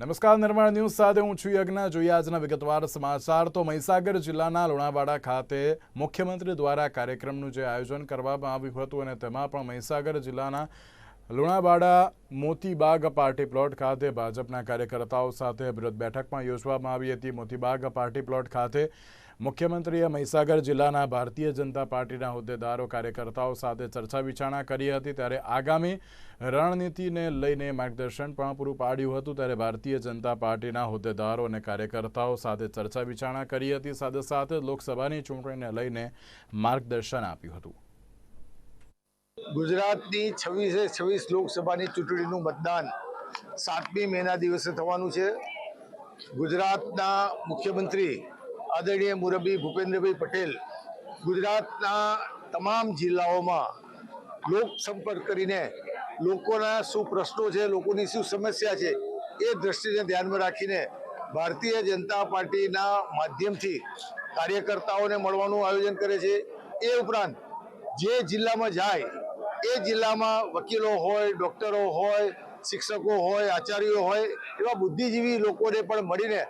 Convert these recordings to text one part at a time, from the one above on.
નમસ્કાર, નિર્માણ ન્યૂઝ સાથે હું છું યજ્ઞ. જોઈએ આજના વિગતવાર સમાચાર. તો મહીસાગર જિલ્લાના લુણાવાડા ખાતે મુખ્યમંત્રી દ્વારા કાર્યક્રમનું જે આયોજન કરવામાં આવ્યું હતું અને તેમાં પણ મહીસાગર જિલ્લાના લુણાવાડા મોતીબાગ પાર્ટી પ્લોટ ખાતે ભાજપના કાર્યકર્તાઓ સાથે વિરોધ બેઠકમાં યોજવામાં આવી હતી. મોતીબાગ પાર્ટી પ્લોટ ખાતે મુખ્યમંત્રીએ મહીસાગર જિલ્લાના ભારતીય જનતા પાર્ટીના હોદ્દેદારો, કાર્યકર્તાઓ સાથે ચર્ચા વિચારણા કરી હતી ત્યારે આગામી રણનીતિને લઈને માર્ગદર્શન પણ પૂરું પાડ્યું હતું ત્યારે ભારતીય જનતા પાર્ટીના હોદ્દેદારો અને કાર્યકર્તાઓ સાથે ચર્ચા વિચારણા કરી હતી, સાથે સાથે લોકસભાની ચૂંટણીને લઈને માર્ગદર્શન આપ્યું હતું. ગુજરાતની છવ્વીસે છવ્વીસ લોકસભાની ચૂંટણીનું મતદાન સાતમી મેના દિવસે થવાનું છે. ગુજરાતના મુખ્યમંત્રી આદરણીય મુરબી ભૂપેન્દ્રભાઈ પટેલ ગુજરાતના તમામ જિલ્લાઓમાં લોક સંપર્ક કરીને લોકોના શું પ્રશ્નો છે, લોકોની શું સમસ્યા છે, એ દ્રષ્ટિને ધ્યાનમાં રાખીને ભારતીય જનતા પાર્ટીના માધ્યમથી કાર્યકર્તાઓને મળવાનું આયોજન કરે છે. એ ઉપરાંત જે જિલ્લામાં જાય, એ જિલ્લામાં વકીલો હોય, ડોક્ટરો હોય, શિક્ષકો હોય, આચાર્યો હોય, એવા બુદ્ધિજીવી લોકોને પણ મળીને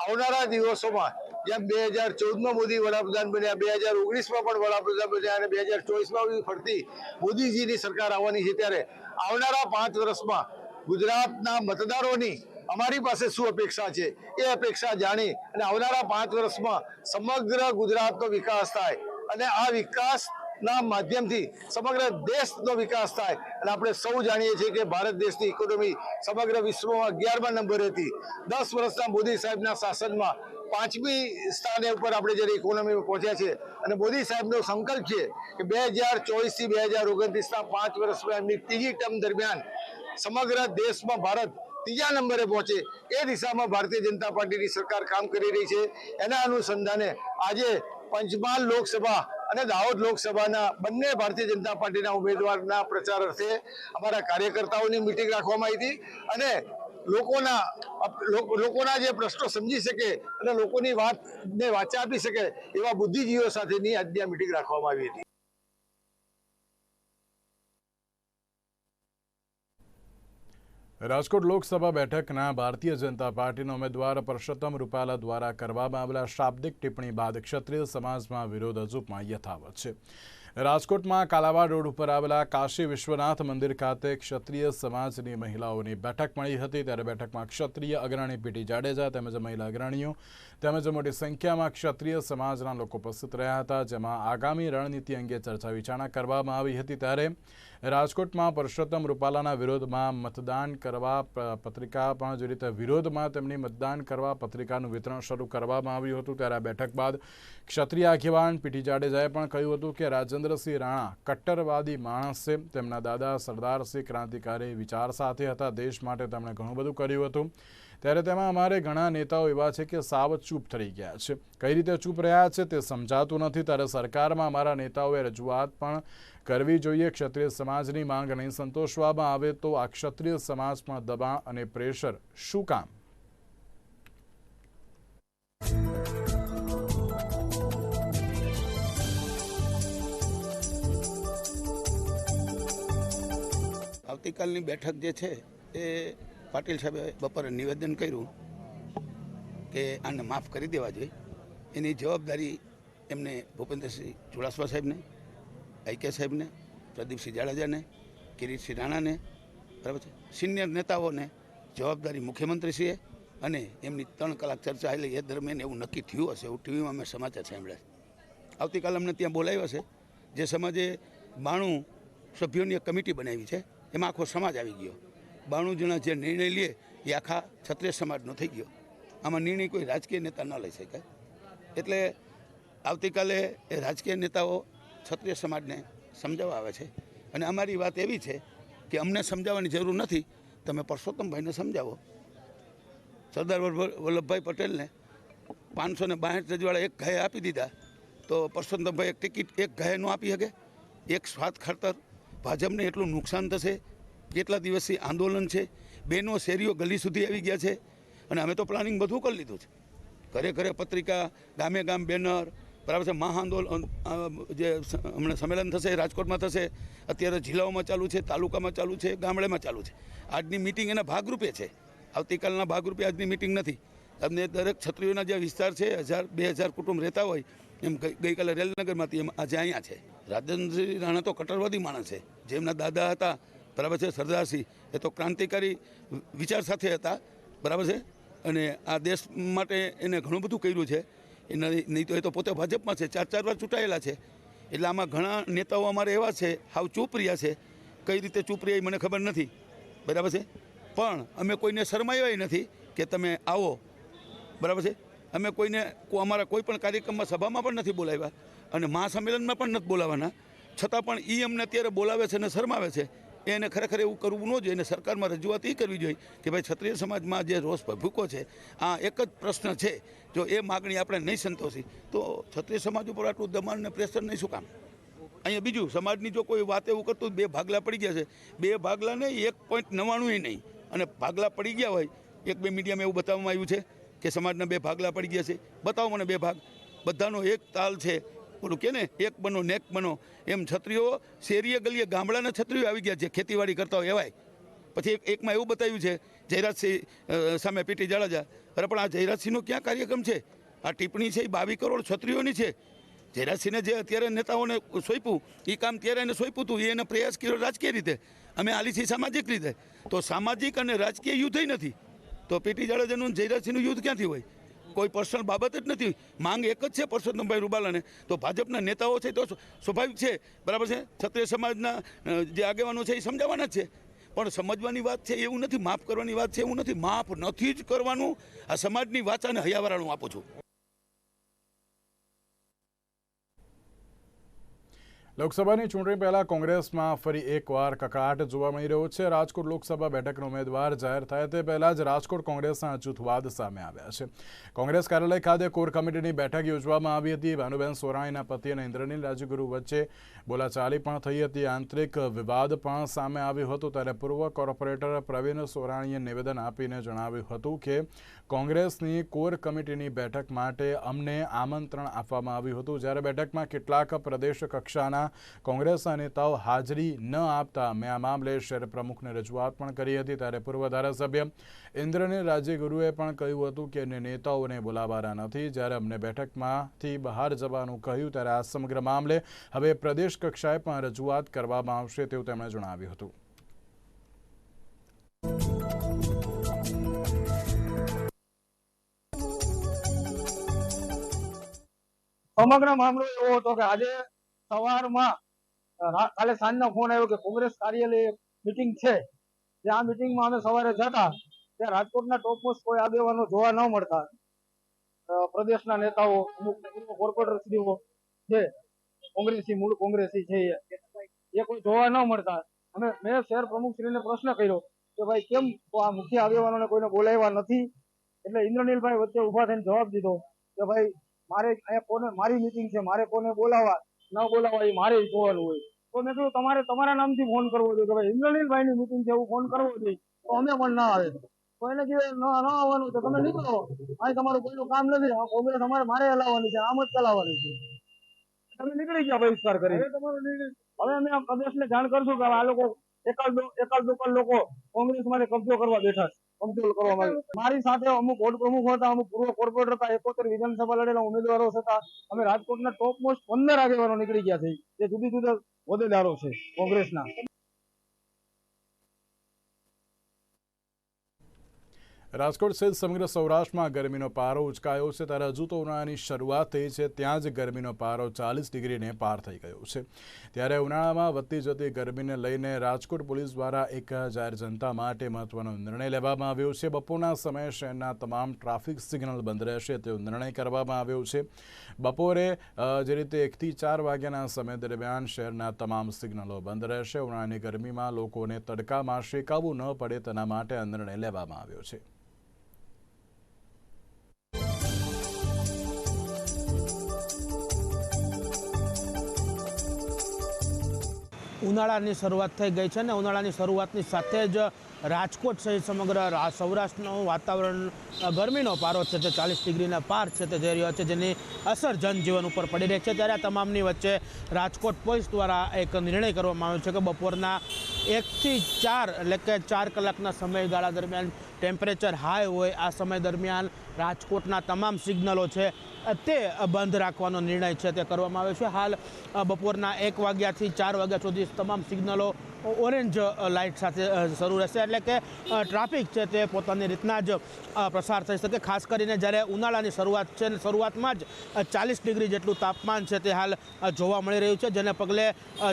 આવનારા દિવસોમાં જેમ બે હજાર ચૌદમાં મોદી વડાપ્રધાન બન્યા, બે હજાર ઓગણીસમાં પણ વડાપ્રધાન બન્યા અને બે હજાર ચોવીસમાં ફરતી મોદીજીની સરકાર આવવાની છે ત્યારે આવનારા પાંચ વર્ષમાં ગુજરાતના મતદારોની અમારી પાસે શું અપેક્ષા છે એ અપેક્ષા જાણી અને આવનારા પાંચ વર્ષમાં સમગ્ર ગુજરાતનો વિકાસ થાય. અને આ વિકાસના માધ્યમથી સમગ્ર દેશનો વિકાસ થાય. અને આપણે સૌ જાણીએ છીએ કે ભારત દેશની ઇકોનોમી સમગ્ર વિશ્વમાં અગિયારમા નંબરે હતી. દસ વર્ષના મોદી સાહેબના શાસનમાં પાંચમી સ્થાને ઉપર આપણે જ્યારે ઇકોનોમીમાં પહોંચ્યા છે અને મોદી સાહેબનો સંકલ્પ છે કે બે હજાર ચોવીસથી બે હજાર ઓગણત્રીસના પાંચ વર્ષમાં એમની ત્રીજી ટર્મ દરમિયાન સમગ્ર દેશમાં ભારત ત્રીજા નંબરે પહોંચે એ દિશામાં ભારતીય જનતા પાર્ટીની સરકાર કામ કરી રહી છે. એના અનુસંધાને આજે પંચમહાલ લોકસભા અને દાહોદ લોકસભાના બંને ભારતીય જનતા પાર્ટીના ઉમેદવારના પ્રચાર અર્થે અમારા કાર્યકર્તાઓની મિટિંગ રાખવામાં આવી હતી અને લોકોના લોકોના જે પ્રશ્નો સમજી શકે અને લોકોની વાતને વાચા આપી શકે એવા બુદ્ધિજીવીઓ સાથેની આજની આ મિટિંગ રાખવામાં આવી હતી. રાજકોટ લોકસભા બેઠકના ભારતીય જનતા પાર્ટીના ઉમેદવાર પરસોત્તમ રૂપાલા દ્વારા કરવામાં આવેલા શાબ્દિક ટિપ્પણી બાદ ક્ષત્રિય સમાજમાં વિરોધ હજુ પણ યથાવત છે. રાજકોટમાં કાલાવાડ રોડ ઉપર આવેલા કાશી વિશ્વનાથ મંદિર ખાતે ક્ષત્રિય સમાજની મહિલાઓની બેઠક મળી હતી. ત્યારે બેઠકમાં ક્ષત્રિય અગ્રણી પીટી જાડેજા તેમજ મહિલા અગ્રણીઓ તેમજ મોટી સંખ્યામાં ક્ષત્રિય સમાજના લોકો ઉપસ્થિત રહ્યા હતા. જેમાં આગામી રણનીતિ અંગે ચર્ચા વિચારણા કરવામાં આવી હતી. ત્યારે રાજકોટમાં પરસોત્તમ રૂપાલાના વિરોધમાં મતદાન કરવા પત્રિકા પણ જે રીતે વિરોધમાં તેમની મતદાન કરવા પત્રિકાનું વિતરણ શરૂ કરવામાં આવ્યું હતું, ત્યારે આ બેઠક બાદ ક્ષત્રિય આગેવાન પીટી જાડેજાએ પણ કહ્યું હતું કે રાજેન્દ્રસિંહ રાણા કટ્ટરવાદી માણસ છે. તેમના દાદા સરદારસિંહ ક્રાંતિકારી વિચાર સાથે હતા. દેશ માટે તેમણે ઘણું બધું કર્યું હતું. ત્યારે તેમાં અમારે ઘણા નેતાઓ એવા છે કે સાવ ચૂપ થઈ ગયા છે. કઈ રીતે ચૂપ રહ્યા છે તે સમજાતું નથી. ત્યારે સરકારમાં અમારા નેતાઓએ રજૂઆત પણ કરવી જોઈએ. ક્ષત્રિય સમાજની માંગ નહીં સંતોષવામાં આવે તો આ ક્ષત્રિય સમાજ પણ દબાણ અને પ્રેશર શું કામ? આવતીકાલની બેઠક જે છે એ પાટીલ સાહેબે બપોરે નિવેદન કર્યું કે આને માફ કરી દેવા જોઈએ. એની જવાબદારી એમને ભૂપેન્દ્રસિંહ ચુડાસમા સાહેબને આઈકે સાહેબને, પ્રદીપસિંહ જાડેજાને, કિરીટસિંહ રાણાને, બરાબર છે? સિનિયર નેતાઓને જવાબદારી મુખ્યમંત્રીશ્રીએ અને એમની ત્રણ કલાક ચર્ચા એટલે એ દરમિયાન એવું નક્કી થયું હશે, એવું ટીવીમાં મેં સમાચાર સાંભળ્યા આવતીકાલે અમને ત્યાં બોલાવ્યા છે, જે સમાજે બાણું સભ્યોની કમિટી બનાવી છે, એમાં આખો સમાજ આવી ગયો. બાણું જણા જે નિર્ણય લે, એ આખા ક્ષત્રિય સમાજનો થઈ ગયો. આમાં નિર્ણય કોઈ રાજકીય નેતા ન લઈ શકે એટલે આવતીકાલે એ રાજકીય નેતાઓ ક્ષત્રિય સમાજને સમજાવવા આવે છે. અને અમારી વાત એવી છે કે અમને સમજાવવાની જરૂર નથી. તમે પરસોત્તમભાઈને સમજાવો. સરદાર વલ્લભ- વલ્લભભાઈ પટેલને પાંચસો ને બાસઠ રજવાડા એક ગાય આપી દીધા, તો પરસોત્તમભાઈ એક ટિકિટ એક ગાયે ન આપી શકે? એક સ્વાદ ખાતર ભાજપને એટલું નુકસાન થશે કેટલા દિવસથી આંદોલન છે? બેનો શેરીઓ ગલી સુધી આવી ગયા છે અને અમે તો પ્લાનિંગ બધું કરી લીધું છે. ઘરે ઘરે પત્રિકા, ગામે ગામ બેનર, બરાબર છે? મહાઆંદોલન જે હમણાં સંમેલન થશે, રાજકોટમાં થશે, અત્યારે જિલ્લાઓમાં ચાલુ છે, તાલુકામાં ચાલુ છે, ગામડેમાં ચાલુ છે. આજની મિટિંગ એના ભાગરૂપે છે. આવતીકાલના ભાગરૂપે આજની મિટિંગ નથી. અમને દરેક છત્રીઓના જે વિસ્તાર છે, હજાર, બે હજાર કુટુંબ રહેતા હોય, એમ ગઈ- ગઈકાલે રેલનગરમાંથી એમ આજે અહીંયા છે. રાજેન્દ્રસિંહ રાણા તો કટ્ટરવાદી માણસ છે. જેમના દાદા હતા બરાબર છે? સરદારસિંહ એ તો ક્રાંતિકારી વિચાર સાથે હતા. બરાબર છે? અને આ દેશ માટે એને ઘણું બધું કર્યું છે. એના નહીં તો એ તો પોતે ભાજપમાં છે. ચાર ચાર વાર ચૂંટાયેલા છે. એટલે આમાં ઘણા નેતાઓ અમારે એવા છે, હાવ ચૂપ રહ્યા છે. કઈ રીતે ચૂપ રહ્યા એ મને ખબર નથી. બરાબર છે? પણ અમે કોઈને શરમાવ્યા નથી કે તમે આવો. બરાબર છે? અમે કોઈને અમારા કોઈ પણ કાર્યક્રમમાં સભામાં પણ નથી બોલાવ્યા. અને મહાસંમેલનમાં પણ નથી બોલાવવાના છતાં પણ એ અમને અત્યારે બોલાવે છે અને શરમાવે છે. એને ખરેખર એવું કરવું ન જોઈએ. એને સરકારમાં રજૂઆત એ કરવી જોઈએ કે ભાઈ ક્ષત્રિય સમાજમાં જે રોષ ભૂકો છે, આ એક જ પ્રશ્ન છે. જો એ માગણી આપણે નહીં સંતોષી, તો ક્ષત્રિય સમાજ ઉપર આટલું દમણ ને પ્રેશર નહીં શું કામ? અહીંયા બીજું, સમાજની જો કોઈ વાત એવું કરતું બે ભાગલા પડી ગયા છે. બે ભાગલા નહીં, એક પોઈન્ટ નવ્વાણું નહીં. અને ભાગલા પડી ગયા હોય, એક બે મીડિયામાં એવું બતાવવામાં આવ્યું છે કે સમાજના બે ભાગલા પડી ગયા છે. બતાવો મને બે ભાગ. બધાનો એક તાલ છે. ઓલું કે ને એક બનો નેક બનો. એમ છત્રીઓ શેરીએ ગલીએ ગામડાના છત્રીઓ આવી ગયા છે, ખેતીવાડી કરતા હોય એવાય. પછી એક એકમાં એવું બતાવ્યું છે, જયરાજસિંહ સામે પીટી જાડેજા. અરે, પણ આ જયરાજસિંહનો ક્યાં કાર્યક્રમ છે? આ ટિપ્પણી છે, એ બાવીસ કરોડ છત્રીઓની છે. જયરાજસિંહને જે અત્યારે નેતાઓને સોંપ્યું એ કામ ત્યારે એને સોંપ્યું હતું એને પ્રયાસ કર્યો રાજકીય રીતે. અમે આલી છીએ સામાજિક રીતે. તો સામાજિક અને રાજકીય યુદ્ધ નથી. તો પીટી જાડેજાનું જયરાજસિંહનું યુદ્ધ ક્યાંથી હોય? કોઈ પર્સનલ બાબત જ નથી. માંગ એક જ છે પરસોત્તમભાઈ રૂબાલાને. તો ભાજપના નેતાઓ છે તો સ્વાભાવિક છે. બરાબર છે? ક્ષત્રિય સમાજના જે આગેવાનો છે એ સમજાવવાના જ છે. પણ સમજવાની વાત છે એવું નથી, માફ કરવાની વાત છે એવું નથી. માફ નથી જ કરવાનું. આ સમાજની વાચાને હયાવરાણું આપું છું. લોકસભાની ચૂંટણી પહેલા કોંગ્રેસમાં ફરી એકવાર કકાટ જોવા મળી રહ્યો છે. રાજકોટ લોકસભા બેઠકનો ઉમેદવાર જાહેર થાય તે પહેલા જ રાજકોટ કોંગ્રેસના જૂથવાદ સામે આવ્યા છે. કોંગ્રેસ કાર્યાલય ખાતે કોર કમિટીની બેઠક યોજવામાં આવી હતી. ભાનુબેન સોરાણીના પતિ અને ઇન્દ્રનીલ રાજગુરુ વચ્ચે બોલાચાલી પણ થઈ હતી. આંતરિક વિવાદ પણ સામે આવ્યો હતો ત્યારે પૂર્વ કોર્પોરેટર પ્રવીણ સોરાણીએ નિવેદન આપીને જણાવ્યું હતું કે કોંગ્રેસની કોર કમિટીની બેઠક માટે અમને આમંત્રણ આપવામાં આવ્યું હતું. જ્યારે બેઠકમાં કેટલાક પ્રદેશ કક્ષાના કોંગ્રેસના નેતાઓ હાજરી ન આપતા મેં આ મામલે શહેર પ્રમુખને રજૂઆત પણ કરી હતી. ત્યારે પૂર્વ ધારાસભ્ય ઇન્દ્રનીલ રાજ્યગુરુએ પણ કહ્યું હતું કે અન્ય નેતાઓને બોલાવાના નથી. જ્યારે અમને બેઠકમાંથી બહાર જવાનું કહ્યું ત્યારે આ સમગ્ર મામલે હવે પ્રદેશ કક્ષાએ પણ રજૂઆત કરવામાં આવશે તેવું તેમણે જણાવ્યું હતું. સમગ્ર મામલો એવો હતો કે આજે સવારમાં કાલે સાંજનો ફોન આવ્યો કે કોંગ્રેસ કાર્યાલય મિટિંગ છે. આ મિટિંગમાં અમે સવારે જતા, ત્યાં રાજકોટના ટોપ મોસ્ટ કોઈ આગેવાનો જોવા ન મળતા. પ્રદેશના નેતાઓ, અમુક કોર્પોરેટરશ્રીઓ છે, કોંગ્રેસી, મૂળ કોંગ્રેસી છે એ કોઈ જોવા ન મળતા. અમે મેં શહેર પ્રમુખશ્રીને પ્રશ્ન કર્યો કે ભાઈ, કેમ આ મુખ્ય આગેવાનોને કોઈને બોલાવ્યા નથી? એટલે ઇન્દ્રનીલભાઈ વચ્ચે ઊભા થઈને જવાબ દીધો કે ભાઈ, મારે અહીંયા કોને, મારી મીટિંગ છે, મારે કોને બોલાવવા? ન બોલાવવા મારે જોવાનું હોય. તો મેં કીધું તમારે તમારા નામથી ફોન કરવો જોઈએ. કે ભાઈ ઇન્દ્રનીલભાઈ ની મીટિંગ છે એવું ફોન કરવો જોઈએ. તો અમે પણ ના આવે. તો એને કીધું ન આવવાનું તો તમે નીકળો. અહીં તમારું કોઈનું કામ નથી. કોંગ્રેસ અમારે મારે હલાવવાની છે આમ જ ચલાવવાની છે. તમે નીકળી ગયા બહિષ્કાર કરી. હવે અમે પ્રદેશને જાણ કરશું કે આ લોકો એકાદ એકાદ લોકો કોંગ્રેસ માટે કબજો કરવા બેઠા છે. કંટ્રોલ કરવામાં આવી મારી સાથે અમુક વોર્ડ પ્રમુખો હતા, અમુક પૂર્વ કોર્પોરેટર હતા, એકોતેર વિધાનસભા લડેલા ઉમેદવારો હતા. અમે રાજકોટના ટોપ મોસ્ટ પંદર આગેવાનો નીકળી ગયા છે. જે જુદી જુદા હોદ્દેદારો છે, કોંગ્રેસના. રાજકોટ સહિત સમગ્ર સૌરાષ્ટ્રમાં ગરમીનો પારો ઉચકાયો છે. ત્યારે હજુ તો ઉનાળાની શરૂઆત થઈ છે. ત્યાં જ ગરમીનો પારો ચાલીસ ડિગ્રીને પાર થઈ ગયો છે. ત્યારે ઉનાળામાં વધતી જતી ગરમીને લઈને રાજકોટ પોલીસ દ્વારા એક જાહેર જનતા માટે મહત્વનો નિર્ણય લેવામાં આવ્યો છે. બપોરના સમયે શહેરના તમામ ટ્રાફિક સિગ્નલ બંધ રહેશે તેવો નિર્ણય કરવામાં આવ્યો છે. બપોરે જે રીતે એકથી ચાર વાગ્યાના સમય દરમિયાન શહેરના તમામ સિગ્નલો બંધ રહેશે. ઉનાળાની ગરમીમાં લોકોને તડકામાં શેકાવવું ન પડે તેના માટે આ નિર્ણય લેવામાં આવ્યો છે. ઉનાળાની શરૂઆત થઈ ગઈ છે ને ઉનાળાની શરૂઆતની સાથે જ રાજકોટ સહિત સમગ્ર સૌરાષ્ટ્રનું વાતાવરણ ગરમીનો પારો છે તે ચાલીસ ડિગ્રીના પાર છે તે જઈ રહ્યો છે, જેની અસર જનજીવન ઉપર પડી રહી છે. ત્યારે આ તમામની વચ્ચે રાજકોટ પોલીસ દ્વારા એક નિર્ણય કરવામાં આવ્યો છે કે બપોરના એકથી ચાર, એટલે કે ચાર કલાકના સમયગાળા દરમિયાન ટેમ્પરેચર હાઈ હોય, આ સમય દરમિયાન રાજકોટના તમામ સિગ્નલો છે તે બંધ રાખવાનો નિર્ણય છે તે કરવામાં આવ્યો છે. હાલ બપોરના એક વાગ્યાથી ચાર વાગ્યા સુધી તમામ સિગ્નલો ઓરેન્જ લાઇટ સાથે શરૂ રહેશે. એટલે કે ટ્રાફિક છે તે પોતાની રીતના જ પ્રસાર થઈ શકે. ખાસ કરીને જ્યારે ઉનાળાની શરૂઆત છે શરૂઆતમાં જ ચાલીસ ડિગ્રી જેટલું તાપમાન છે તે હાલ જોવા મળી રહ્યું છે, જેને પગલે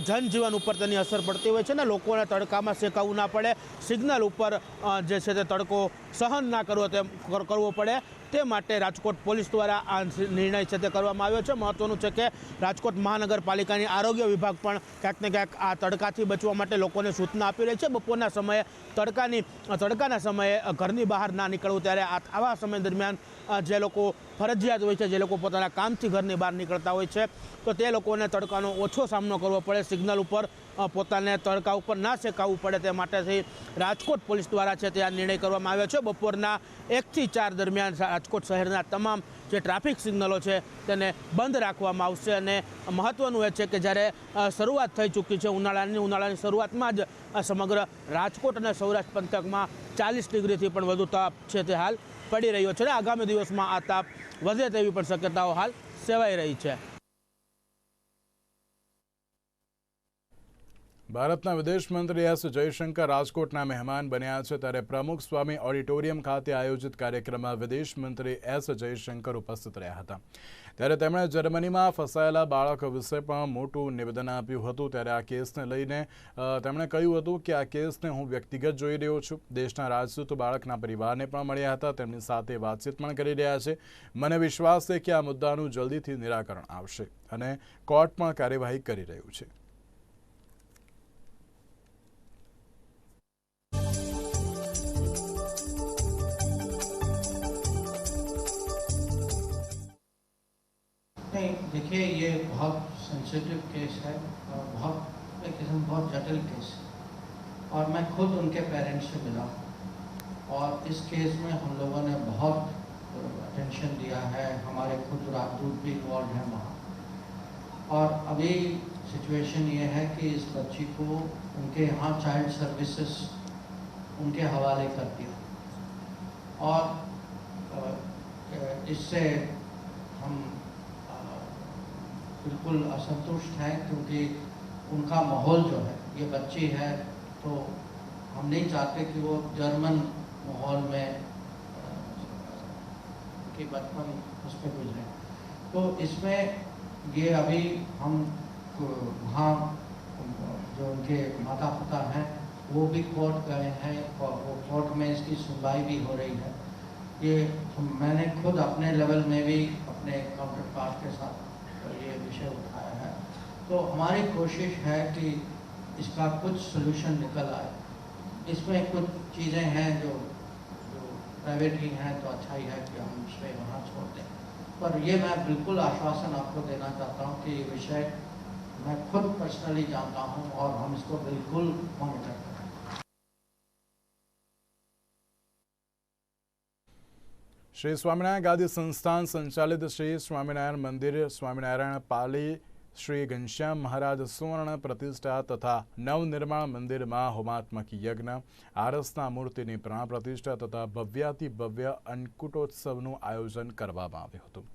જનજીવન ઉપર તેની અસર પડતી હોય છે ને લોકોને તડકામાં શેકાવવું ના પડે. સિગ્નલ ઉપર જે છે તે તડકો સહન ના કરવો કર- કરવો પડે. તે માટે રાજકોટ પોલીસ દ્વારા આ નિર્ણય છે તે કરવામાં આવ્યો છે. મહત્વનું છે કે રાજકોટ મહાનગરપાલિકાની આરોગ્ય વિભાગ પણ ક્યાંક ને ક્યાંક આ તડકાથી બચવા માટે લોકોને સૂચના આપી રહી છે. બપોરના સમયે તડકાની, તડકાના સમયે ઘરની બહાર ના નીકળવું ત્યારે આવા સમય દરમિયાન જે લોકો ફરજિયાત હોય છે, જે લોકો પોતાના કામથી ઘરની બહાર નીકળતા હોય છે, તો તે લોકોને તડકાનો ઓછો સામનો કરવો પડે. સિગ્નલ ઉપર પોતાને તડકા ઉપર ના શેકાવવું પડે તે માટેથી રાજકોટ પોલીસ દ્વારા છે તે આ નિર્ણય કરવામાં આવ્યો છે. બપોરના એકથી ચાર દરમિયાન રાજકોટ શહેરના તમામ જે ટ્રાફિક સિગ્નલો છે તેને બંધ રાખવામાં આવશે અને મહત્ત્વનું એ છે કે જ્યારે શરૂઆત થઈ ચૂકી છે, ઉનાળાની ઉનાળાની શરૂઆતમાં જ સમગ્ર રાજકોટ અને સૌરાષ્ટ્ર પંથકમાં ચાલીસ ડિગ્રીથી પણ વધુ તાપ છે તે હાલ. પડી રહ્યો છે અને આગામી દિવસમાં આ તાપ વધે તેવી પણ શક્યતાઓ હાલ સેવાઈ રહી છે. ભારતના વિદેશ મંત્રી એસ જયશંકર રાજકોટના મહેમાન બન્યા છે ત્યારે પ્રમુખ સ્વામી ઓડિટોરિયમ ખાતે આયોજિત કાર્યક્રમમાં વિદેશ મંત્રી એસ જયશંકર ઉપસ્થિત રહ્યા હતા. ત્યારે તેમણે જર્મનીમાં ફસાયેલા બાળક વિશે પણ મોટું નિવેદન આપ્યું હતું. ત્યારે આ કેસને લઈને તેમણે કહ્યું હતું કે આ કેસને હું વ્યક્તિગત જોઈ રહ્યો છું. દેશના રાજદૂત બાળકના પરિવારને પણ મળ્યા હતા. તેમની સાથે વાતચીત પણ કરી રહ્યા છે. મને વિશ્વાસ છે કે આ મુદ્દાનું જલ્દીથી નિરાકરણ આવશે અને કોર્ટ પણ કાર્યવાહી કરી રહ્યું છે. है, और बहुत, एक किस्म, बहुत जटिल केस है और मैं खुद उनके पेरेंट्स से मिला। और इस केस में हम लोगों ने बहुत अटेंशन दिया है। हमारे खुद राजदूत भी इन्वॉल्व हैं वहाँ। और अभी सिचुएशन ये है कि इस बच्ची को उनके यहाँ चाइल्ड सर्विसेज़ उनके हवाले कर दिया। और इससे हम बिल्कुल असंतुष्ट हैं क्योंकि उनका माहौल जो है, ये बच्ची है तो हम नहीं चाहते कि वो जर्मन माहौल में कि बचपन उस पर गुजरे। तो इसमें ये अभी हम, वहाँ, जो उनके माता पिता हैं, वो भी कोर्ट गए हैं और वो कोर्ट में इसकी सुनवाई भी हो रही है। ये मैंने खुद अपने लेवल में भी अपने काउंटर पार्ट के साथ ये विषय उठाया है तो हमारी कोशिश है कि इसका कुछ सोल्यूशन निकल आए। इसमें कुछ चीज़ें हैं जो जो प्राइवेट ही हैं तो अच्छा ही है कि हम उसे वहाँ छोड़ दें पर ये मैं बिल्कुल आश्वासन आपको देना चाहता हूँ कि ये विषय मैं खुद पर्सनली जानता हूँ और हम इसको बिल्कुल मॉनिटर શ્રી સ્વામિનારાયણ ગાદી સંસ્થાન સંચાલિત શ્રી સ્વામિનારાયણ મંદિર, સ્વામિનારાયણ પાલી, શ્રી ઘનશ્યામ મહારાજ સુવર્ણ પ્રતિષ્ઠા તથા નવનિર્માણ મંદિરમાં હોમાત્મક યજ્ઞ, આરસના મૂર્તિની પ્રાણ પ્રતિષ્ઠા તથા ભવ્યાતિ ભવ્ય અન્નકૂટોત્સવનું આયોજન કરવામાં આવ્યું હતું.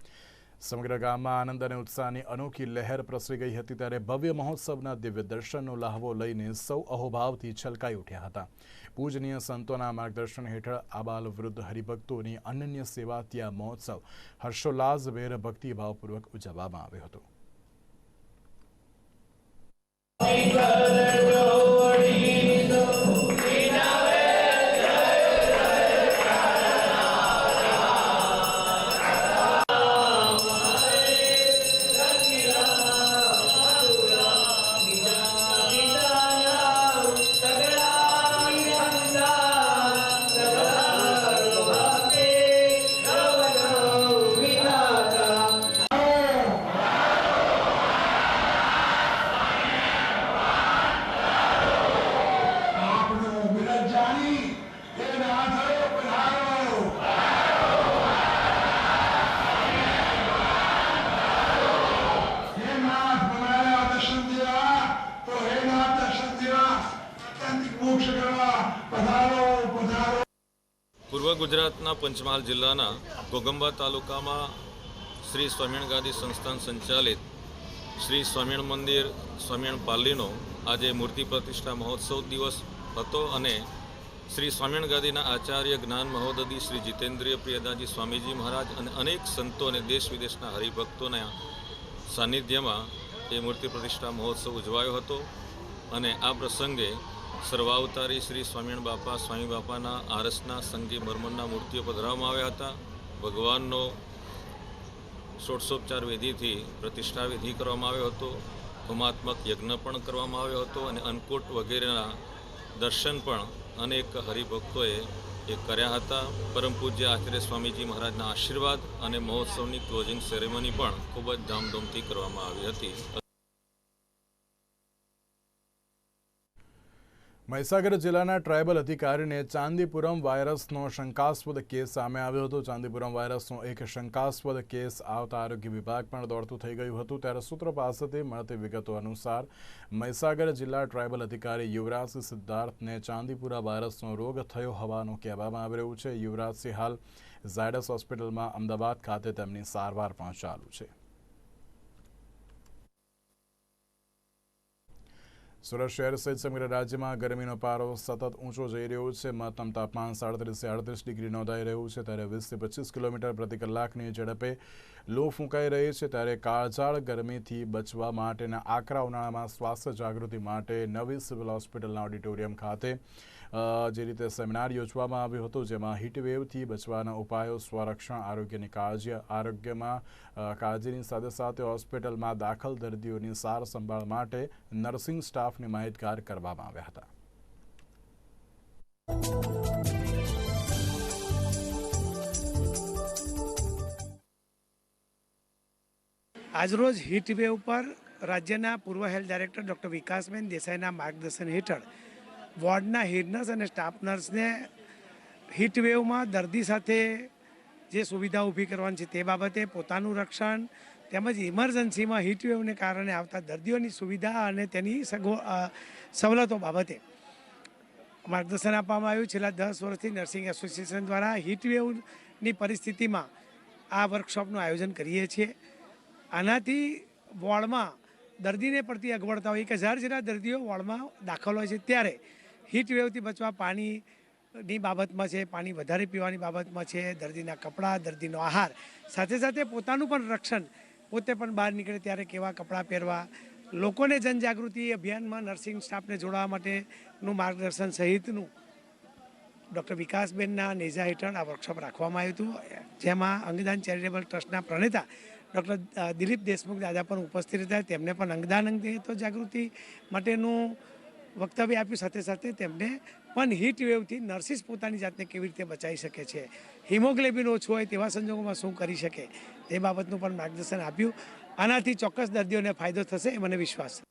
સમગ્ર ગામમાં આનંદ અને ઉત્સાહની અનોખી લહેર પ્રસરી ગઈ હતી ત્યારે ભવ્ય મહોત્સવના દિવ્ય દર્શનનો લહાવો લઈને સૌ અહોભાવથી છલકાઈ ઉઠ્યા હતા. પૂજનીય સંતોના માર્ગદર્શન હેઠળ આબાલ બાલ વૃદ્ધ હરિભક્તોની અનન્ય સેવા ત્યાં મહોત્સવ હર્ષોલ્લાસભેર ભક્તિભાવપૂર્વક ઉજવવામાં આવ્યો હતો Thank. પંચમહાલ જિલ્લાના ઘોગંબા તાલુકામાં શ્રી સ્વામિયણ ગાદી સંસ્થાન સંચાલિત શ્રી સ્વામિયણ મંદિર સ્વામિયણ પાલ્લીનો આજે મૂર્તિ પ્રતિષ્ઠા મહોત્સવ દિવસ હતો અને શ્રી સ્વામિયણ ગાદીના આચાર્ય જ્ઞાન મહોદદી શ્રી જીતેન્દ્રિય પ્રિયદાજી સ્વામીજી મહારાજ અને અનેક સંતો અને દેશ વિદેશના હરિભક્તોના સાનિધ્યમાં એ મૂર્તિ પ્રતિષ્ઠા મહોત્સવ ઉજવાયો હતો. અને આ પ્રસંગે સર્વાવતારી શ્રી સ્વામિયણ બાપા, સ્વામી બાપાના આરસના સંગી મરમણના મૂર્તિઓ પધરાવવામાં આવ્યા હતા. ભગવાનનો ષોડશોપચાર વિધિથી પ્રતિષ્ઠા વિધિ કરવામાં આવ્યો હતો. હોમાત્મક યજ્ઞ પણ કરવામાં આવ્યો હતો અને અન્નકૂટ વગેરેના દર્શન પણ અનેક હરિભક્તોએ એ કર્યા હતા. પરમ પૂજ્ય આચાર્ય સ્વામીજી મહારાજના આશીર્વાદ અને મહોત્સવની ક્લોઝિંગ સેરેમની પણ ખૂબ જ ધામધૂમથી કરવામાં આવી હતી. મહીસાગર જિલ્લાના ટ્રાયબલ અધિકારીને ચાંદીપુરમ વાયરસનો શંકાસ્પદ કેસ સામે આવ્યો હતો. ચાંદીપુરમ વાયરસનો એક શંકાસ્પદ કેસ આવતા આરોગ્ય વિભાગ પણ દોડતું થઈ ગયું હતું. ત્યારે સૂત્રો પાસેથી મળતી વિગતો અનુસાર મહીસાગર જિલ્લા ટ્રાયબલ અધિકારી યુવરાજસિંહ સિદ્ધાર્થને ચાંદીપુરા વાયરસનો રોગ થયો હોવાનું કહેવામાં આવી રહ્યું છે. યુવરાજસિંહ હાલ ઝાયડસ હોસ્પિટલમાં અમદાવાદ ખાતે તેમની સારવાર પણ ચાલુ છે. સુરત શહેર સહિત સમગ્ર રાજ્યમાં ગરમીનો પારો સતત ઊંચો જઈ રહ્યો છે. મહત્તમ તાપમાન સાડત્રીસથી અડત્રીસ ડિગ્રી નોંધાઈ રહ્યું છે. ત્યારે વીસથી પચીસ કિલોમીટર પ્રતિ કલાકની ઝડપે લો ફૂંકાઈ રહી છે. ત્યારે કાળઝાળ ગરમીથી બચવા માટેના આકરા ઉનાળામાં સ્વાસ્થ્ય જાગૃતિ માટે નવી સિવિલ હોસ્પિટલના ઓડિટોરિયમ ખાતે જે રીતે સેમિનાર યોજવામાં આવ્યો હતો, જેમાં હીટવેવથી બચવાના ઉપાયો, સ્વરક્ષણ, આરોગ્યની કાળજી, આરોગ્યમાં કાળજીની સાથે સાથે હોસ્પિટલમાં દાખલ દર્દીઓની સાર સંભાળ માટે નર્સિંગ સ્ટાફને માહિતગાર કરવામાં આવ્યા હતા. આજરોજ હીટવેવ પર રાજ્યના પૂર્વ હેલ્થ ડાયરેક્ટર ડૉક્ટર વિકાસબેન દેસાઈના માર્ગદર્શન હેઠળ વોર્ડના હેડ નર્સ અને સ્ટાફ નર્સને હીટ વેવમાં દર્દી સાથે જે સુવિધા ઊભી કરવાની છે તે બાબતે પોતાનું રક્ષણ તેમજ ઇમરજન્સીમાં હીટ વેવને કારણે આવતા દર્દીઓની સુવિધા અને તેની સગવ સવલતો બાબતે માર્ગદર્શન આપવામાં આવ્યું. છેલ્લા દસ વર્ષથી નર્સિંગ એસોસિએશન દ્વારા હીટ વેવની પરિસ્થિતિમાં આ વર્કશોપનું આયોજન કરીએ છીએ. આનાથી વોર્ડમાં દર્દીને પડતી અગવડતા હોય એક હજાર જેટલા દર્દીઓ વોર્ડમાં દાખલ હોય છે. ત્યારે વેવથી બચવા પાણીની બાબતમાં છે, પાણી વધારે પીવાની બાબતમાં છે, દર્દીના કપડાં, દર્દીનો આહાર. સાથે સાથે પોતાનું પણ રક્ષણ પોતે પણ બહાર નીકળે ત્યારે કેવા કપડાં પહેરવા. લોકોને જનજાગૃતિ અભિયાનમાં નર્સિંગ સ્ટાફને જોડાવા માટેનું માર્ગદર્શન સહિતનું ડૉક્ટર વિકાસબેનના નેજા હેઠળ આ વર્કશોપ રાખવામાં આવ્યું હતું. જેમાં અંગદાન ચેરિટેબલ ટ્રસ્ટના પ્રણેતા ડૉક્ટર દિલીપ દેશમુખ દાદા પણ ઉપસ્થિત હતા તેમને પણ અંગદાન અંગે તો જાગૃતિ માટેનું વક્તવ્ય આપ્યું સાથે સાથે તેમને પણ હીટ વેવથી નર્સિસ પોતાની જાતને કેવી રીતે બચાવી શકે છે? હિમોગ્લોબિન ઓછું હોય તેવા સંજોગોમાં શું કરી શકે? તે બાબતનું પણ માર્ગદર્શન આપ્યું. આનાથી ચોક્કસ દર્દીઓને ફાયદો થશે એ મને વિશ્વાસ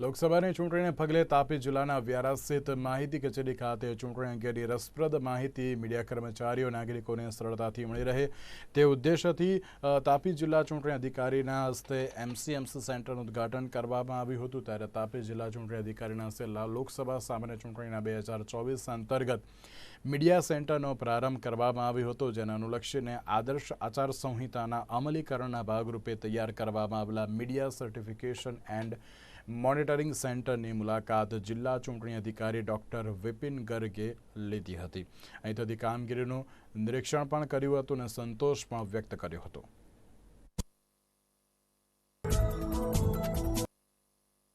લોકસભાની ચૂંટણીને પગલે તાપી જિલ્લાના વ્યારા સ્થિત માહિતી કચેરી ખાતે ચૂંટણી અંગેની રસપ્રદ માહિતી મીડિયા કર્મચારીઓ, નાગરિકોને સરળતાથી મળી રહે. તે ઉદ્દેશથી તાપી જિલ્લા ચૂંટણી અધિકારીના હસ્તે એમસીએમસી સેન્ટરનું ઉદ્ઘાટન કરવામાં આવ્યું હતું. ત્યારે તાપી જિલ્લા ચૂંટણી અધિકારીના હસ્તે લોકસભા સામાન્ય ચૂંટણીના બે હજાર ચોવીસ અંતર્ગત મીડિયા સેન્ટરનો પ્રારંભ કરવામાં આવ્યો હતો, જેને અનુલક્ષીને આદર્શ આચારસંહિતાના અમલીકરણના ભાગરૂપે તૈયાર કરવામાં આવેલા મીડિયા સર્ટિફિકેશન એન્ડ મોનિટરિંગ સેન્ટરની મુલાકાત જિલ્લા ચૂંટણી અધિકારી ડોક્ટર વિપિન ગર્ગે લીધી હતી. અહીં થતી કામગીરીનું નિરીક્ષણ પણ કર્યું હતું અને સંતોષ પણ વ્યક્ત કર્યો હતો.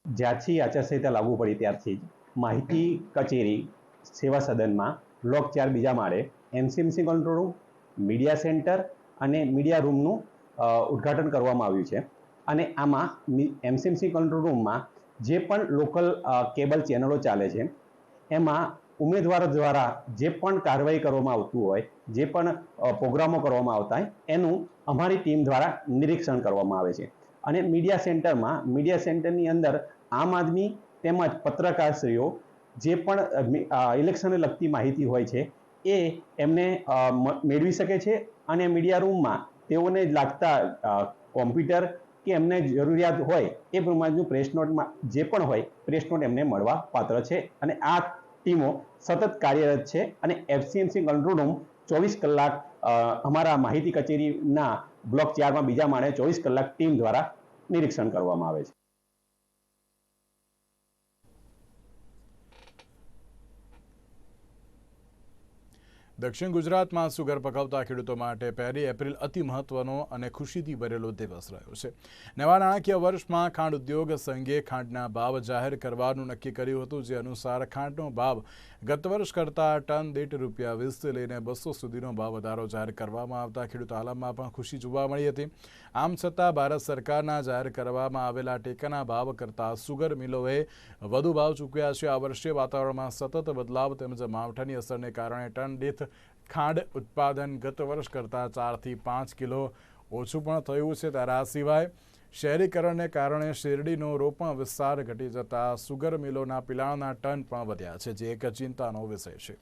જ્યારથી આચારસંહિતા લાગુ પડી ત્યારથી માહિતી કચેરી સેવા સદનમાં બ્લોક ચાર બીજા માળે MCMC control room, media centre અને મીડિયા રૂમનું ઉદ્ઘાટન કરવામાં આવ્યું છે. અને આમાં એમસીએમસી કંટ્રોલ રૂમમાં જે પણ લોકલ કેબલ ચેનલો ચાલે છે, એમાં ઉમેદવારો દ્વારા જે પણ કાર્યવાહી કરવામાં આવતું હોય, જે પણ પ્રોગ્રામો કરવામાં આવતા હોય, એનું અમારી ટીમ દ્વારા નિરીક્ષણ કરવામાં આવે છે. અને મીડિયા સેન્ટરમાં મીડિયા સેન્ટરની અંદર આમ આદમી તેમજ પત્રકારશ્રીઓ જે પણ ઇલેક્શનને લગતી માહિતી હોય છે, એ એમને મેળવી શકે છે અને મીડિયા રૂમમાં તેઓને લાગતા કોમ્પ્યુટર કે એમને જરૂરિયાત હોય એ પ્રમાણેનું પ્રેસ નોટમાં જે પણ હોય પ્રેસ નોટ એમને મળવા પાત્ર છે. અને આ ટીમો સતત કાર્યરત છે અને એફસીએમસી કંટ્રોલ રૂમ ચોવીસ કલાક અમારા માહિતી કચેરીના બ્લોક ચારમાં બીજા માળે ચોવીસ કલાક ટીમ દ્વારા નિરીક્ષણ કરવામાં આવે છે. દક્ષિણ ગુજરાતમાં સુગર પકવતા ખેડૂતો માટે પહેલી એપ્રિલ અતિ મહત્વનો અને ખુશીથી ભરેલો દિવસ રહ્યો છે. નવા નાણાકીય વર્ષમાં ખાંડ ઉદ્યોગ સંઘે ખાંડના ભાવ જાહેર કરવાનું નક્કી કર્યું હતું, જે અનુસાર ખાંડનો ભાવ ગત વર્ષ કરતાં ટન દીઠ રૂપિયા વીસથી લઈને બસો સુધીનો ભાવ વધારો જાહેર કરવામાં આવતા ખેડૂત આલમમાં પણ ખુશી જોવા મળી હતી. આમ છતાં ભારત સરકારના જાહેર કરવામાં આવેલા ટેકાના ભાવ કરતાં સુગર મિલોએ વધુ ભાવ ચૂક્યા છે. આ વર્ષે વાતાવરણમાં સતત બદલાવ તેમજ માવઠાની અસરને કારણે ટન દીઠ ખાંડ ઉત્પાદન ગત વર્ષ કરતાં ચારથી પાંચ કિલો ઓછું પણ થયું છે. ત્યારે આ સિવાય શહેરીકરણને કારણે શેરડીનો રોપણ વિસ્તાર ઘટી જતા સુગર મિલોના પિલાણના ટન પણ વધ્યા છે, જે એક ચિંતાનો વિષય છે.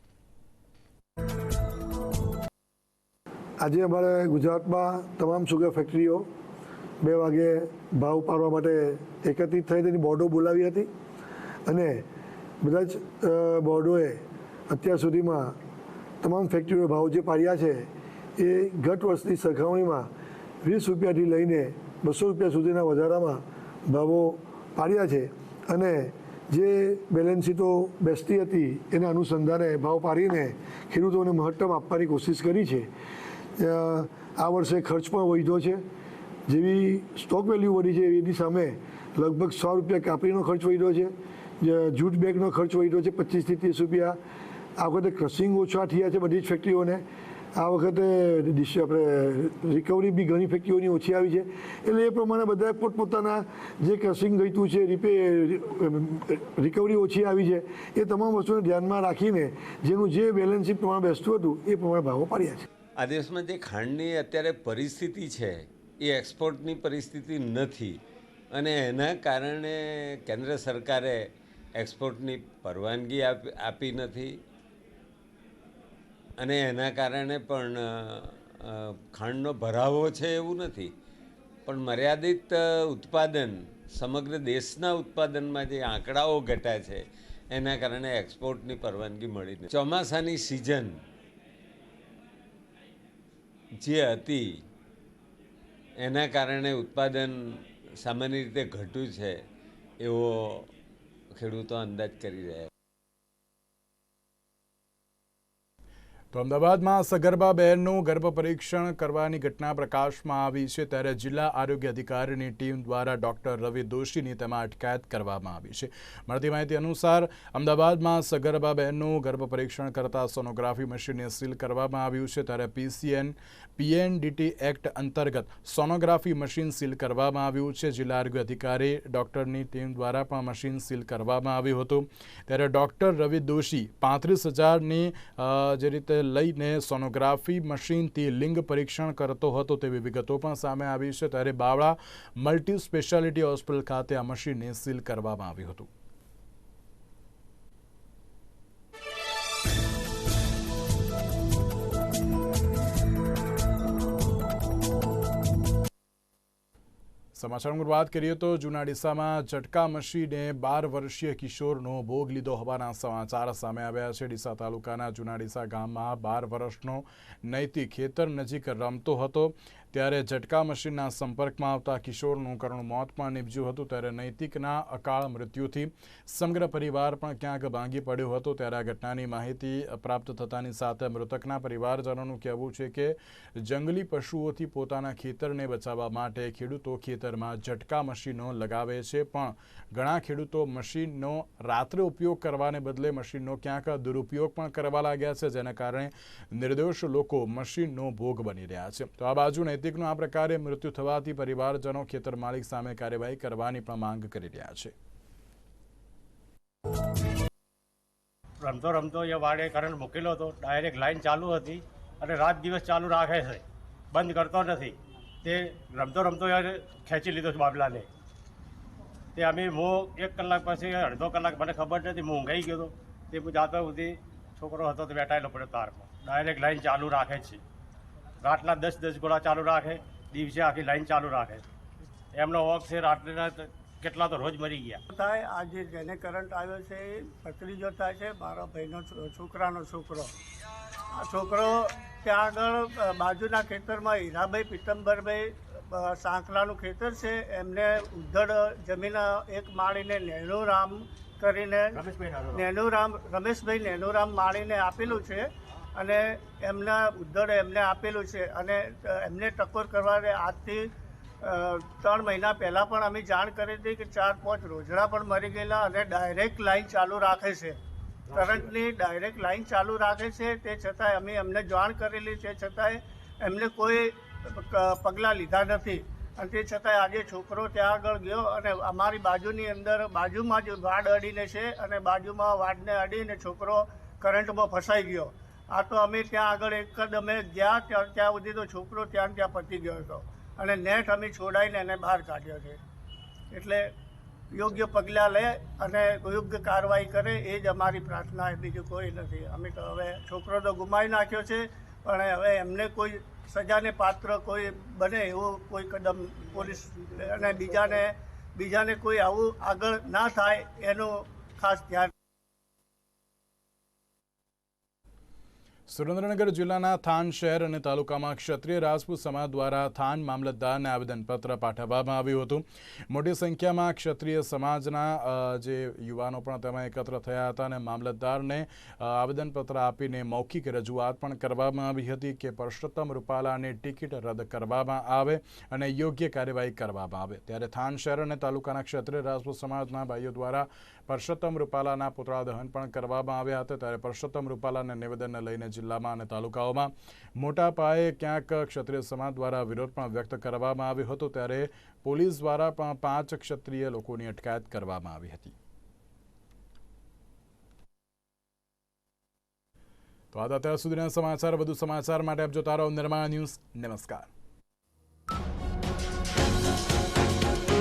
આજે અમારે ગુજરાતમાં તમામ સુગર ફેક્ટરીઓ બે વાગે ભાવ પાડવા માટે એકત્રિત થઈ તેની બોર્ડો બોલાવી હતી. અને બધા જ બોર્ડોએ અત્યાર સુધીમાં તમામ ફેક્ટરીનો ભાવ જે પાડ્યા છે, એ ગત વર્ષની સરખામણીમાં વીસ રૂપિયાથી લઈને બસો રૂપિયા સુધીના વધારામાં ભાવો પાડ્યા છે અને જે બેલેન્સ શીટો બેસતી હતી, એના અનુસંધાને ભાવ પાડીને ખેડૂતોને મહત્તમ આપવાની કોશિશ કરી છે. આ વર્ષે ખર્ચ પણ વધ્યો છે. જેવી સ્ટોક વેલ્યુ વધી છે, એની સામે લગભગ સો રૂપિયા કાપડીનો ખર્ચ વધ્યો છે. જૂટ બેગનો ખર્ચ વધ્યો છે, પચીસથી ત્રીસ રૂપિયા. આ વખતે ક્રશિંગ ઓછા થયા છે બધી જ ફેક્ટરીઓને. આ વખતે ડિશ આપણે રિકવરી બી ઘણી ફેક્ટરીઓની ઓછી આવી છે. એટલે એ પ્રમાણે બધા પોતપોતાના જે ક્રશિંગ ગયું છે રિપે રિકવરી ઓછી આવી છે, એ તમામ વસ્તુને ધ્યાનમાં રાખીને જેનું જે બેલેન્સ પ્રમાણે બેસતું હતું, એ પ્રમાણે ભાવો પાડ્યા છે. આ દેશમાં જે ખાંડની અત્યારે પરિસ્થિતિ છે, એ એક્સપોર્ટની પરિસ્થિતિ નથી. અને એના કારણે કેન્દ્ર સરકારે એક્સપોર્ટની પરવાનગી આપી નથી. અને એના કારણે પણ ખાંડનો ભરાવો છે એવું નથી. પણ મર્યાદિત ઉત્પાદન, સમગ્ર દેશના ઉત્પાદનમાં જે આંકડાઓ ઘટ્યા છે, એના કારણે એક્સપોર્ટની પરવાનગી મળી ચોમાસાની સિઝન જે હતી, એના કારણે ઉત્પાદન સામાન્ય રીતે ઘટ્યું છે, એવો ખેડૂતો અંદાજ કરી રહ્યા છે. તો અમદાવાદમાં સગર્ભા બહેનનું ગર્ભ પરીક્ષણ કરવાની ઘટના પ્રકાશમાં આવી છે ત્યારે જિલ્લા આરોગ્ય અધિકારીની ટીમ દ્વારા ડોક્ટર રવિ દોશીની તેમાં અટકાયત કરવામાં આવી છે. મળતી માહિતી અનુસાર અમદાવાદમાં સગર્ભા બહેનનું ગર્ભ પરીક્ષણ કરતા સોનોગ્રાફી મશીનને સીલ કરવામાં આવ્યું છે ત્યારે પીસીએન, પીએનડીટી એક્ટ અંતર્ગત સોનોગ્રાફી મશીન સીલ કરવામાં આવ્યું છે. જિલ્લા આરોગ્ય અધિકારી ડોક્ટરની ટીમ દ્વારા પણ મશીન સીલ કરવામાં આવ્યું હતું. ત્યારે ડોક્ટર રવિ દોશી પાંત્રીસ હજારની જે રીતે લઈને સોનોગ્રાફી મશીનથી લિંગ પરીક્ષણ કરતો હતો તેવી વિગતો પણ સામે આવી છે. ત્યારે બાવળા મલ્ટી સ્પેશિયાલિટી હોસ્પિટલ ખાતે આ મશીનને સીલ કરવામાં આવ્યું હતું. સમાચારમાં વાત કરીએ તો જૂના ડીસામાં ઝટકા મશીને બાર વર્ષીય કિશોરનો ભોગ લીધો હોવાના સમાચાર સામે આવ્યા છે. ડીસા તાલુકાના જૂના ડીસા ગામમાં બાર વર્ષનો નૈતિક ખેતર નજીક રમતો હતો. ત્યારે ઝટકા મશીનના સંપર્કમાં આવતા કિશોરનું કરુણ મોત પણ નીપજ્યું હતું ત્યારે નૈતિકના અકાળ મૃત્યુથી સમગ્ર પરિવાર પણ ક્યાંક ભાંગી પડ્યો હતો. ત્યારે આ ઘટનાની માહિતી પ્રાપ્ત થતાની સાથે મૃતકના પરિવારજનોનું કહેવું છે કે જંગલી પશુઓથી પોતાના ખેતરને બચાવવા માટે ખેડૂતો ખેતરમાં ઝટકા મશીનો લગાવે છે. પણ ઘણા ખેડૂતો મશીનનો રાત્રે ઉપયોગ કરવાને બદલે મશીનનો ક્યાંક દુરુપયોગ પણ કરવા લાગ્યા છે, જેના કારણે નિર્દોષ લોકો મશીનનો ભોગ બની રહ્યા છે. તો આ બાજુ નૈતિકનું આ પ્રકારે મૃત્યુ થવાથી પરિવારજનો ખેતર માલિક સામે કાર્યવાહી કરવાની પણ માંગ કરી રહ્યા છે. રમતો રમતો એ વાડે કરંટ મૂકેલો હતો. ડાયરેક્ટ લાઈન ચાલુ હતી અને રાત દિવસ ચાલુ રાખે છે. બંધ કરતો નથી. તે રમતો રમતો ખેંચી લીધો છે બાબલાને. તે અમે હું એક કલાક પછી અડધો કલાક મને ખબર નથી હું ઊંઘાઈ ગયો હતો તે હું જાતો સુધી છોકરો હતો તો બેઠાયેલો પડ્યો તારમાં. ડાયરેક્ટ લાઈન ચાલુ રાખે છે. રાતના દસ દસ ગોળા ચાલુ રાખે દિવસે આખી લાઈન ચાલુ રાખે. એમનો વોક છે રાત્રિના કેટલા તો રોજ મરી ગયા. થાય આજે જેને કરંટ આવ્યો છે એ ભત્રીજો થાય છે મારા ભાઈનો છોકરાનો છોકરો. આ છોકરો ત્યાં આગળ બાજુના ખેતરમાં હીરાભાઈ પિત્તંબરભાઈ સાંકલાનું ખેતર છે. એમને ઉદ્ધડ જમીન એક માળીને નેનુરામ કરીને નેનુરામ રમેશભાઈ નેનુરામ માળીને આપેલું છે. અને એમના ઉદ્ધડ એમને આપેલું છે અને એમને ટકોર કરવાને આજથી ત્રણ મહિના પહેલાં પણ અમે જાણ કરી હતી કે ચાર પાંચ રોજડા પણ મરી ગયેલા અને ડાયરેક્ટ લાઈન ચાલુ રાખે છે. કરંટની ડાયરેક્ટ લાઈન ચાલુ રાખે છે, તે છતાંય અમે એમને જાણ કરેલી છે છતાંય એમને કોઈ પગલાં લીધા નથી. અને તે છતાંય આજે છોકરો ત્યાં આગળ ગયો અને અમારી બાજુની અંદર, બાજુમાં જ વાડ અડીને છે અને બાજુમાં વાડને અડીને છોકરો કરંટમાં ફસાઈ ગયો. આ તો અમે ત્યાં આગળ એક જ અમે ગયા, ત્યાં ત્યાં સુધી તો છોકરો ત્યાં ત્યાં પતી ગયો હતો. અને નેટ અમે છોડાઈને એને બહાર કાઢ્યો છે. એટલે યોગ્ય પગલાં લે અને યોગ્ય કાર્યવાહી કરે એ જ અમારી પ્રાર્થના બીજું કોઈ નથી. અમે તો હવે છોકરો તો ગુમાવી નાખ્યો છે, પણ હવે એમને કોઈ સજાને પાત્ર કોઈ બને એવો કોઈ કદમ પોલીસ અને બીજાને બીજાને કોઈ આવું આગળ ના થાય એનું ખાસ ધ્યાન સુરેન્દ્રનગર જિલ્લાના થાન શહેર અને તાલુકામાં ક્ષત્રિય રાજપૂત સમાજ દ્વારા થાન મામલતદારને આવેદનપત્ર પાઠવવામાં આવ્યું હતું. મોટી સંખ્યામાં ક્ષત્રિય સમાજના જે યુવાનો પણ તેમાં એકત્ર થયા હતા અને મામલતદારને આવેદનપત્ર આપીને મૌખિક રજૂઆત પણ કરવામાં આવી હતી કે પરસોત્તમ રૂપાલાની ટિકિટ રદ કરવામાં આવે અને યોગ્ય કાર્યવાહી કરવામાં આવે. ત્યારે થાન શહેર અને તાલુકાના ક્ષત્રિય રાજપૂત સમાજના ભાઈઓ દ્વારા પરસોત્તમ રૂપાલાના પુતળા દહન પણ કરવામાં આવ્યા હતા ત્યારે પરસોત્તમ રૂપાલાના નિવેદનને લઈને જિલ્લામાં અને તાલુકાઓમાં મોટા પાયે ક્યાંક ક્ષત્રિય સમાજ દ્વારા વિરોધ પણ વ્યક્ત કરવામાં આવ્યો હતો ત્યારે પોલીસ દ્વારા પણ પાંચ ક્ષત્રિય લોકોની અટકાયત કરવામાં આવી હતી. તો આ અત્યાર સુધીના સમાચાર. વધુ સમાચાર માટે આપ જોતા રહો નિર્માણ ન્યૂઝ. નમસ્કાર.